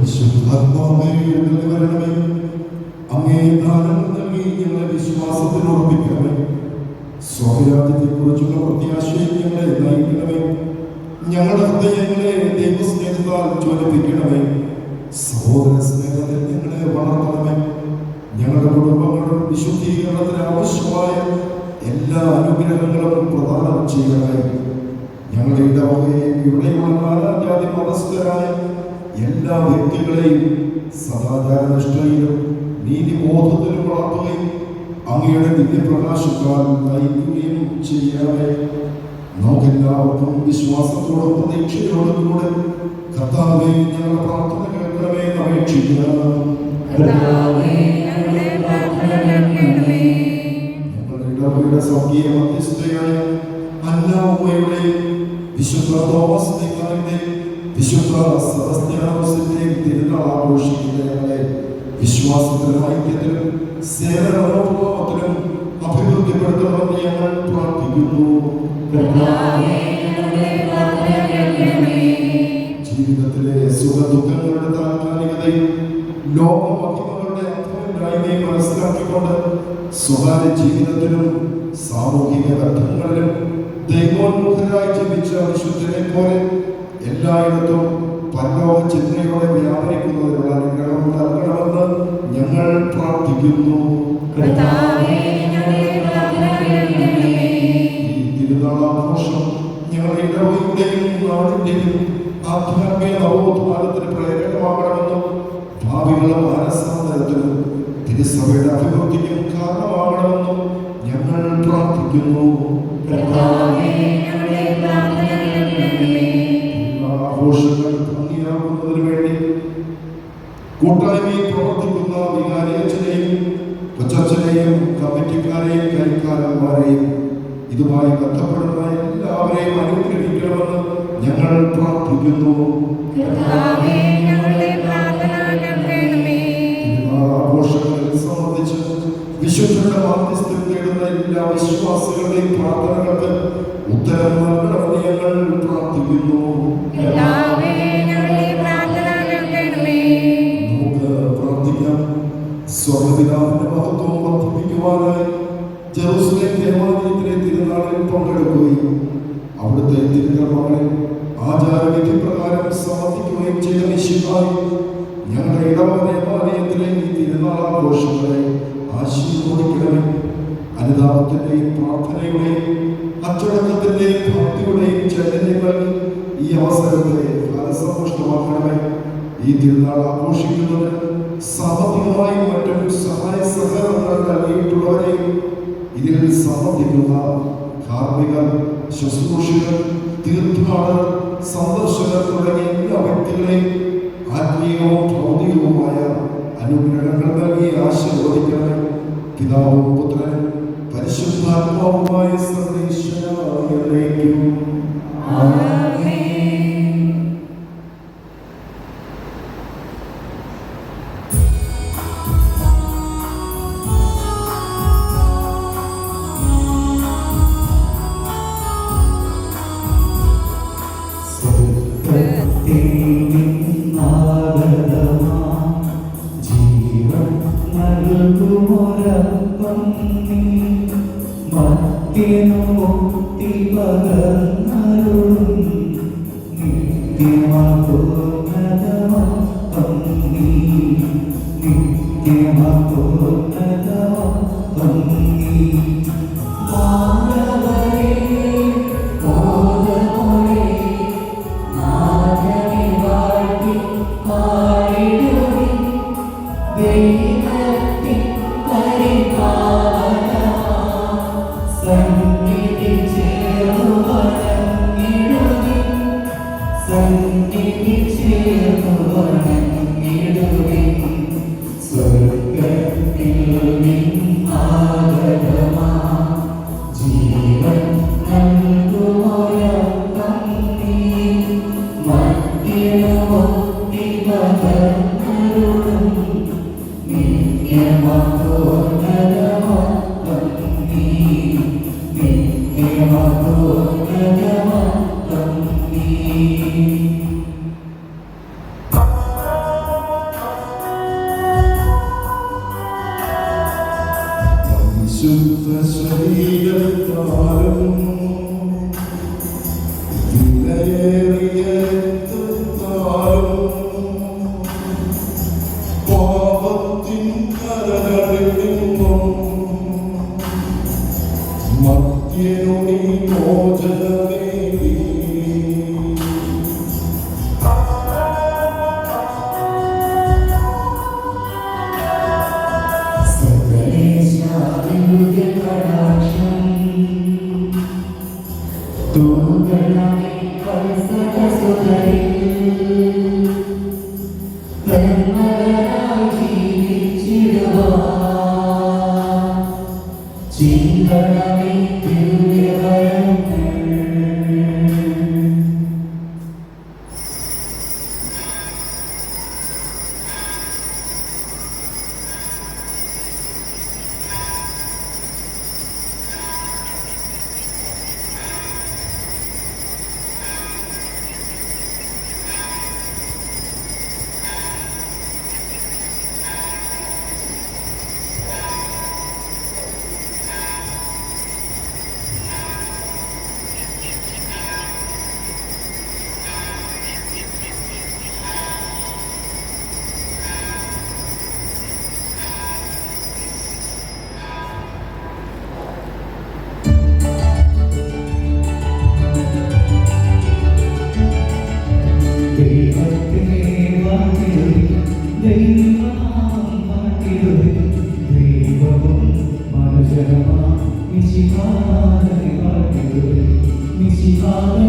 പരിശുദ്ധാത്മാവേ ഞങ്ങളെ വരണമേ അങ്ങേ ദാനം ഞങ്ങളെ വിശ്വാസത്തിന് ഉറപ്പിക്കണമേ സ്വാമിരാജ്യത്തെക്കുറിച്ചുള്ള പ്രത്യാശയെ ഞങ്ങളെ നയിക്കണമേ ഞങ്ങളുടെ ഹൃദയങ്ങളെ ദൈവസ്നേഹത്താൽ ജ്വലിപ്പിക്കണമേ സഹോദര സ്നേഹത്തിൽ ഞങ്ങളെ വളർത്തണമേ ഞങ്ങളുടെ കുടുംബങ്ങളും വിശുദ്ധീകരണത്തിന് ആവശ്യമായ എല്ലാ അനുഗ്രഹങ്ങളും പ്രദാനം ചെയ്യണമേ. ഞങ്ങളുടെ ഇടവകയെ ഇവിടെയുള്ള നാലാം ജാതി മതസ്ഥരായ എല്ലാ വ്യക്തികളെയും സദാചാരനിഷ്ഠയിലും നീതിബോധത്തിലും വളർത്തുകയും അങ്ങയുടെ ദിവ്യപ്രകാശത്താൽ നയിക്കുകയും ചെയ്യാതെ നമുക്കെല്ലാവർക്കും വിശ്വാസത്തോടും പ്രതീക്ഷയോടും കൂടെ കർത്താവെ ഞങ്ങളുടെ പ്രാർത്ഥന കേൾക്കണമേ എന്ന് അപേക്ഷിക്കാം കർത്താവേ, ഞങ്ങളുടെ പ്രാർത്ഥന കേൾക്കണമേ. ഞങ്ങളുടെ ഇടവകയുടെ സ്വർഗീയ മധ്യസ്ഥയായ അന്നാവുമ്മയുടെ വിശുദ്ധ തോമസ് നിക്കാരുടെ വിശുദ്ധ സെബസ്ത്യാനോസിന്റെയും തിരുനാൾ ആഘോഷിക്കുന്ന ഞങ്ങളെ വിശ്വാസത്തിലും ഐക്യത്തിലും സേവന മനോഭാവത്തിലും അഭിവൃദ്ധിപ്പെടുത്തണമെന്ന് ഞങ്ങൾ പ്രാർത്ഥിക്കുന്നു. ജീവിതത്തിലെ സുഖദുഃഖങ്ങളുടെ താൽക്കാലികതയും ലോകമഹിമകളുടെ അർത്ഥമില്ലായ്മയും മനസ്സിലാക്കിക്കൊണ്ട് സ്വകാര്യ ജീവിതത്തിലും സാമൂഹിക ബന്ധങ്ങളിലും ദൈവോന്മുഖരായി ജീവിച്ച വിശുദ്ധനെ പോലെ എല്ലായിടത്തും പരലോക ചിന്തയോടെ വ്യാപരിക്കുന്നതിനുള്ള അനുഗ്രഹം നൽകണമെന്ന് ഞങ്ങൾ പ്രാർത്ഥിക്കുന്നു. തിരുനാളാഘോഷം ഞങ്ങളുടെ നാടിന്റെയും ആധ്യാത്മിക പ്രേരകമാകണമെന്നും ഭാവികളും തിരുസഭയുടെ അഭിവൃദ്ധിക്കും കാരണമാകണമെന്നും ഞങ്ങൾ പ്രാർത്ഥിക്കുന്നു. കർത്താവേ, കൊച്ചച്ഛനെയും കമ്മിറ്റിക്കാരെയും കരിക്കാരന്മാരെയും ഇതുമായി ബന്ധപ്പെടുന്ന എല്ലാവരെയും അനുഗ്രഹിക്കണമെന്ന് ഞങ്ങൾ പ്രാർത്ഥിക്കുന്നു. ആഘോഷങ്ങളിൽ സംബന്ധിച്ച് വിശുദ്ധരുടെ മാധ്യസ്ഥം തേടുന്ന എല്ലാ വിശ്വാസികളുടെയും പ്രാർത്ഥനകൾക്ക് ഉത്തരം നൽകണമെന്ന് ഞങ്ങൾ പ്രാർത്ഥിക്കുന്നു. നമുക്ക് പ്രാർത്ഥിക്കാം സ്വർഗപിതാവിന്റെ മഹത്വം വർദ്ധിപ്പിക്കുവാനായി ജെറൂസലേം ദേവാലയത്തിലെ തിരുനാളിൽ പങ്കെടുക്കുകയും അവിടുത്തെ തിരുക്കർമ്മങ്ങളിൽ ആചാരവിധി പ്രകാരം സമർപ്പിക്കുകയും ചെയ്ത നിശ്ചയമായി ഞങ്ങളുടെ ഇടവ ദേവാലയത്തിലെ ഈ തിരുനാളാഘോഷങ്ങളെ ആശീർവദിക്കണമേ. അനുതാപത്തിന്റെയും പ്രാർത്ഥനയുടെയും അച്ചടക്കത്തിന്റെയും ഭക്തിയുടെയും ചൈതന്യങ്ങൾ ഈ അവസരത്തെ ഫലസമ്പുഷ്ടമാക്കണമേ. ഈ തിരുനാൾ ആഘോഷിക്കുന്നതിന് സാമ്പത്തികമായും മറ്റും സഹായ സഹകരണങ്ങൾ നൽകിയിട്ടുള്ളവരെയും ഇതിൽ സംബന്ധിക്കുന്ന കാർമികർ ശുശ്രൂഷകർ തീർത്ഥാടകർ സന്ദർശകർ തുടങ്ങിയ എല്ലാ വ്യക്തികളെയും ആത്മീയവും ഭൗതികവുമായ അനുഗ്രഹങ്ങൾ നൽകി ആശീർവദിക്കണമേ. പിതാവും പുത്രനും പരിശുദ്ധാത്മാവുമായ സർവേശ്വരേക്കും മുക്തി പകർന്നരുളും നിത്യമപൂർണതമപ്പം സന്നിധി ചേർന്നു വണങ്ങിടുവിൻ ശുദ്ധ ശരീരത്താലും പാപത്തിൻ കരകളിലും മധ്യനുട എന്നോട് ഈ മോചനമേകി. സകലേശാദിന്റെ കടാക്ഷം തൂകളായി കൽസകസുതരിൽ ബ്രഹ്മകരായി ജീവിച്ചിടുവാൻ ചിന്തണമേ ദിവ്യവരങ്ങൾ ദൈവത്തിനെ വാഴ്ത്തിടുവിൻ, ദൈവനാമം വാഴ്ത്തിടുവിൻ. ദൈവവും മനുഷ്യരുമാം മിശിഹായെ വാഴ്ത്തിടുവിൻ. മിശിഹായെ